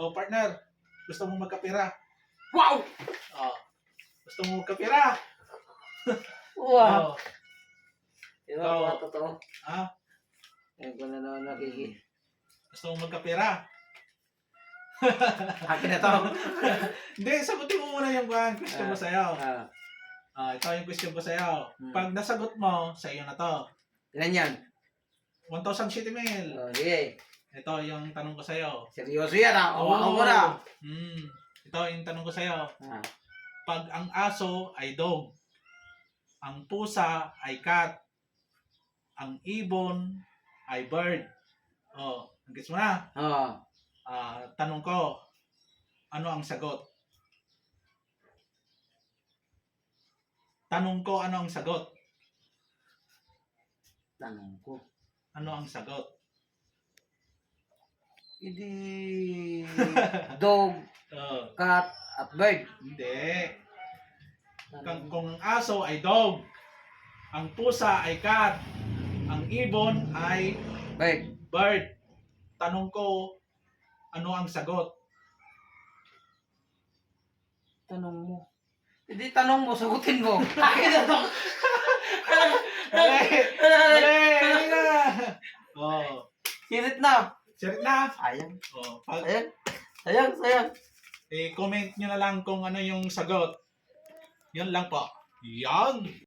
Oh, partner, gusto mo magkapira? Wow! Oh. Gusto mo magkapira? Wow! Oh. Diba, Oo. mga totoo? Ha? Ngayon ko na naman nakiki. Gusto mo magkapira? Akin na to. Hindi, sagutin mo muna yung uh, question mo sa'yo. Ah, Ah, ito yung question ko sa'yo. Hmm. Pag nasagot mo, sa iyo na to. ilan yan? 1,000 shitty mail. Oh, sige. Ito yung tanong ko sa'yo. Seryoso yan ah. Hawakan mo na. Hmm. Ito yung tanong ko sa'yo. Ah, Pag ang aso ay dog, ang pusa ay cat, ang ibon ay bird. Oh, gets mo na? oh. Ah, tanong ko, ano ang sagot? Tanong ko, ano ang sagot? Tanong ko. Ano ang sagot? Hindi dog, Oh, cat, at bird. hindi. Kung, kung ang aso ay dog, ang pusa ay cat, ang ibon ay Bird. bird. Tanong ko, ano ang sagot? Tanong mo. Hindi tanong mo, sagutin mo. Akin na to. Mali! Mali! Mali na! Oh, Sirit na. Sirit na. Sayang. Oh, pag, Sayang. Sayang, sayang. eh, comment nyo na lang kung ano yung sagot. Yun lang po. Yan!